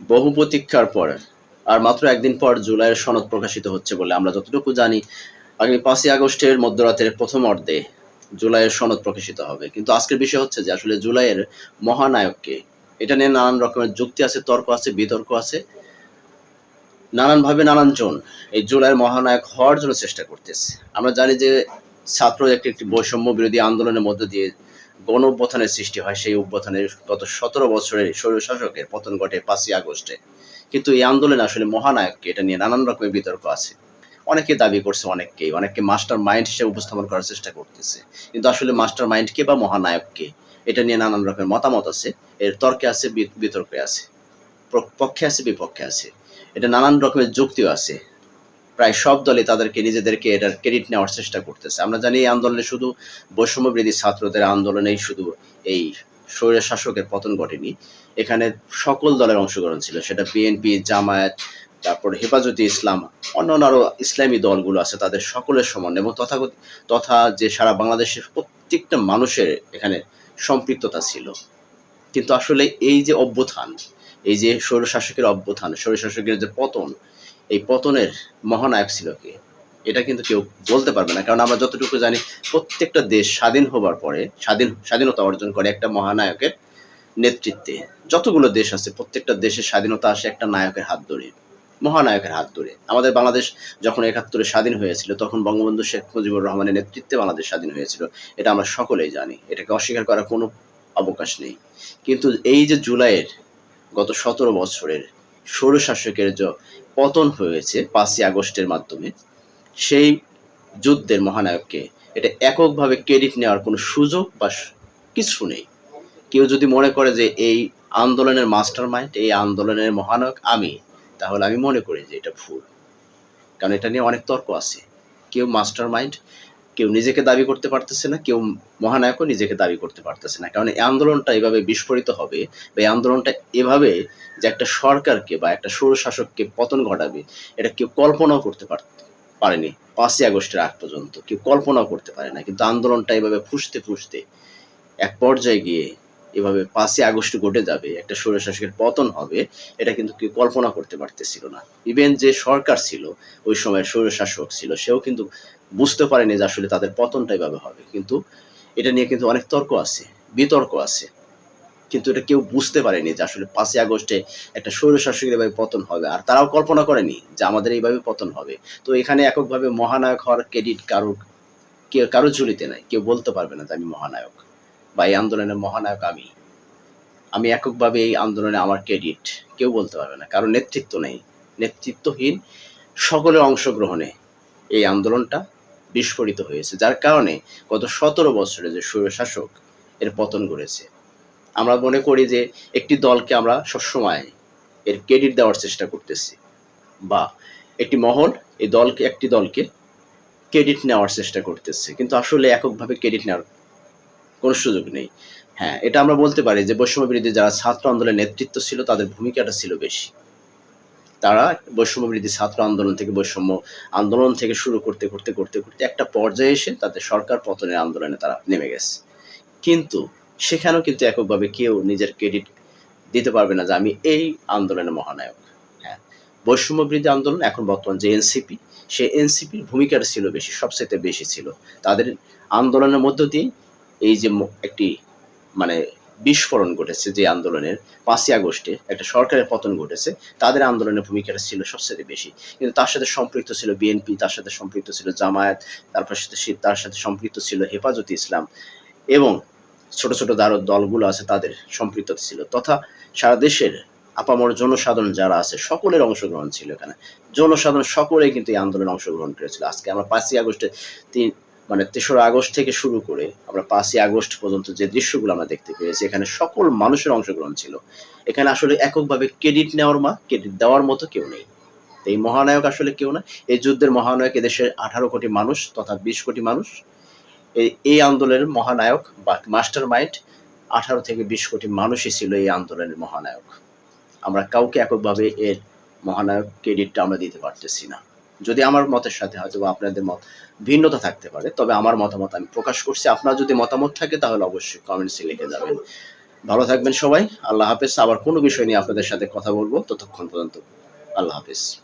বহু প্রতীক্ষার পর, আর মাত্র একদিন পর জুলাইয়ের সনদ প্রকাশিত হচ্ছে বলে আমরা যতটুকু জানি, আগামী পাঁচই আগস্টের মধ্যরাতের প্রথম অর্ধে জুলাইয়ের সনদ প্রকাশিত হবে। কিন্তু আজকের বিষয় হচ্ছে যে, আসলে জুলাইয়ের মহানায়ককে, এটা নিয়ে নানান রকমের যুক্তি আছে, তর্ক আছে, বিতর্ক আছে। নানানভাবে নানানজন এই জুলাইয়ের মহানায়ক হওয়ার জন্য চেষ্টা করতেছে। আমরা জানি যে ছাত্র একটি একটি বৈষম্য বিরোধী আন্দোলনের মধ্য দিয়ে গণ অভ্যুত্থানের সৃষ্টি হয় সেই অভ্যুত্থানের গত সতেরো বছরের স্বৈরশাসকের পতন ঘটে পাঁচই আগস্টে। কিন্তু এই আন্দোলনে আসলে মহানায়ককে এটা নিয়ে নানান রকমের বিতর্ক আছে। অনেকে দাবি করছে অনেককেই, অনেককে মাস্টার মাইন্ড হিসেবে উপস্থাপন করার চেষ্টা করতেছে। কিন্তু আসলে মাস্টার মাইন্ড কে বা মহানায়ককে এটা নিয়ে নানান রকমের মতামত আছে, এর তর্কে আছে বিতর্কে আছে পক্ষে আছে, বিপক্ষে আছে। এটা নানান রকমের যুক্তিও আছে। প্রায় সব দলে তাদেরকে নিজেদেরকে এটার ক্রেডিট নেওয়ার চেষ্টা করতেছে। আমরা জানি এই আন্দোলনে শুধু বৈষম্য বিরোধী ছাত্রদের আন্দোলনেই শুধু এই স্বৈর শাসকের পতন ঘটেনি। এখানে সকল দলের অংশগ্রহণ ছিল। সেটা বিএনপি জামায়াত, তারপর হেফাজতে ইসলাম, অন্যান্য আরও ইসলামী দলগুলো আছে, তাদের সকলের সমন্বয় এবং তথাগত, তথা যে সারা বাংলাদেশের প্রত্যেকটা মানুষের এখানে সম্পৃক্ততা ছিল। কিন্তু আসলে এই যে অভ্যুত্থান, এই যে স্বৈরশাসকের অভ্যুত্থান, স্বৈরশাসকের যে পতন এই পতনের মহানায়ক ছিল কে? এটা কিন্তু কেউ বলতে পারবে না। কারণ আমরা যতটুকু জানি, প্রত্যেকটা দেশ স্বাধীন হবার পরে, স্বাধীন, স্বাধীনতা অর্জন করে একটা মহানায়কের নেতৃত্বে। যতগুলো দেশ আছে, প্রত্যেকটা দেশের স্বাধীনতা আসে একটা নায়কের হাত ধরে, মহানায়কের হাত ধরে। আমাদের বাংলাদেশ যখন একাত্তরে স্বাধীন হয়েছিল, তখন বঙ্গবন্ধু শেখ মুজিবুর রহমানের নেতৃত্বে বাংলাদেশ স্বাধীন হয়েছিল। এটা আমরা সকলেই জানি। এটাকে অস্বীকার করার কোনো অবকাশ নেই। কিন্তু এই যে জুলাইয়ের গত সতেরো বছরের স্বৈরশাসকের যে পতন হয়েছে পাঁচই আগস্টের মাধ্যমে। সেই যুদ্ধের মহানায়ককে এটা এককভাবে ক্রেডিট নেওয়ার কোনো সুযোগ বা কিছু নেই। কেউ যদি মনে করে যে এই আন্দোলনের মাস্টার মাইন্ড এই আন্দোলনের মহানায়ক আমি, তাহলে আমি মনে করি যে এটা ভুল। কারণ এটা নিয়ে অনেক তর্ক আছে। কেউ মাস্টার মাইন্ড কেউ নিজেকে দাবি করতে পারতেছে না, কেউ মহানায়কও নিজেকে দাবি করতে পারতেছে না। কারণ এই আন্দোলনটা এভাবে বিস্ফোরিত হবে বা এই আন্দোলনটা এভাবে যে একটা সরকারকে বা একটা স্বৈরশাসককে পতন ঘটাবে, এটা কেউ কল্পনাও করতে পার, পারেনি পাঁচই আগস্টের আগ পর্যন্ত। কেউ কল্পনাও করতে পারে না। কিন্তু আন্দোলনটা এভাবে ফুসতে ফুসতে এক পর্যায়ে গিয়ে এভাবে পাঁচই আগস্ট ঘটে যাবে, একটা স্বৈরশাসকের পতন হবে, এটা কিন্তু কেউ কল্পনা করতে পারতেছিল না। ইভেন যে সরকার ছিল, ওই সময় স্বৈরশাসক ছিল, সেও কিন্তু বুঝতে পারেনি যে আসলে তাদের পতনটা এভাবে হবে। কিন্তু এটা নিয়ে কিন্তু অনেক তর্ক আছে, বিতর্ক আছে। কিন্তু এটা কেউ বুঝতে পারেনি যে আসলে পাঁচই আগস্টে একটা স্বৈরশাসকের এভাবে পতন হবে। আর তারাও কল্পনা করেনি যে আমাদের এইভাবে পতন হবে। তো এখানে এককভাবে মহানায়ক হওয়ার ক্রেডিট কারও, কেউ, কারও ঝুলিতে নাই। কেউ বলতে পারবে না যে আমি মহানায়ক বা এই আন্দোলনের মহানায়ক আমি। আমি এককভাবে এই আন্দোলনে আমার ক্রেডিট কেউ বলতে পারবে না। কারণ নেতৃত্ব নেই। নেতৃত্বহীন সকলের অংশগ্রহণে এই আন্দোলনটা বিস্ফোরিত হয়েছে, যার কারণে গত সতেরো বছরে যে স্বৈরশাসক এর পতন ঘটেছে, আমরা মনে করি যে একটি দলকে আমরা সবসময় এর ক্রেডিট দেওয়ার চেষ্টা করতেছি বা একটি মহল এই দলকে, একটি দলকে ক্রেডিট নেওয়ার চেষ্টা করতেছে, কিন্তু আসলে এককভাবে ক্রেডিট নেওয়ার কোনো সুযোগ নেই। হ্যাঁ এটা আমরা বলতে পারি যে বৈষম্য বিরোধী যারা ছাত্র আন্দোলনের নেতৃত্ব ছিল, তাদের ভূমিকাটা ছিল বেশি। তারা বৈষম্য বিরোধী ছাত্র আন্দোলন থেকে বৈষম্য আন্দোলন থেকে শুরু করতে করতে করতে করতে একটা পর্যায়ে এসে তাদের সরকার পতনের আন্দোলনে তারা নেমে গেছে। কিন্তু সেখানেও কিন্তু এককভাবে কেউ নিজের ক্রেডিট দিতে পারবে না যে আমি এই আন্দোলনের মহানায়ক। হ্যাঁ বৈষম্য বিরোধী আন্দোলন এখন বর্তমান যে এনসিপি সেই এনসিপির ভূমিকাটা ছিল বেশি সবচেয়ে বেশি ছিল। তাদের আন্দোলনের মধ্য দিয়ে এই যে একটি মানে বিস্ফোরণ ঘটেছে যে আন্দোলনের পাঁচই আগস্টে একটা সরকারের পতন ঘটেছে, তাদের আন্দোলনের ভূমিকাটা ছিল সবচেয়ে বেশি। কিন্তু তার সাথে সম্পৃক্ত ছিল বিএনপি, তার সাথে সম্পৃক্ত ছিল জামায়াত তারপর সাথে তার সাথে সম্পৃক্ত ছিল হেফাজতে ইসলাম এবং ছোট ছোট আরও দলগুলো আছে তাদের সম্পৃক্ত ছিল তথা সারা দেশের আপামর জনসাধারণ যারা আছে সকলের অংশগ্রহণ ছিল এখানে। জনসাধারণ সকলেই কিন্তু এই আন্দোলনে অংশগ্রহণ করেছিল। আজকে আমরা পাঁচই আগস্টে তিন মানে তেসরা আগস্ট থেকে শুরু করে আমরা পাঁচই আগস্ট পর্যন্ত যে দৃশ্যগুলো আমরা দেখতে পেয়েছি, এখানে সকল মানুষের অংশগ্রহণ ছিল। এখানে আসলে এককভাবে ক্রেডিট নেওয়ার মা ক্রেডিট দেওয়ার মতো কেউ নেই। এই মহানায়ক আসলে কেউ না। এই যুদ্ধের মহানায়ক এদেশের আঠারো কোটি মানুষ তথা বিশ কোটি মানুষ। এই আন্দোলনের মহানায়ক বা মাস্টার মাইন্ড আঠারো থেকে বিশ কোটি মানুষই ছিল এই আন্দোলনের মহানায়ক। আমরা কাউকে এককভাবে এর মহানায়ক ক্রেডিটটা আমরা দিতে পারতেছি না। যদি আমার মতের সাথে হয়তো বা আপনাদের মত, ভিন্নতা থাকতে পারে, তবে আমার মতামত আমি প্রকাশ করছি। আপনার যদি মতামত থাকে, তাহলে অবশ্যই কমেন্টসে লিখে যাবেন। ভালো থাকবেন সবাই, আল্লাহ হাফেজ। আবার কোনো বিষয় নিয়ে আপনাদের সাথে কথা বলব, ততক্ষণ পর্যন্ত আল্লাহ হাফেজ।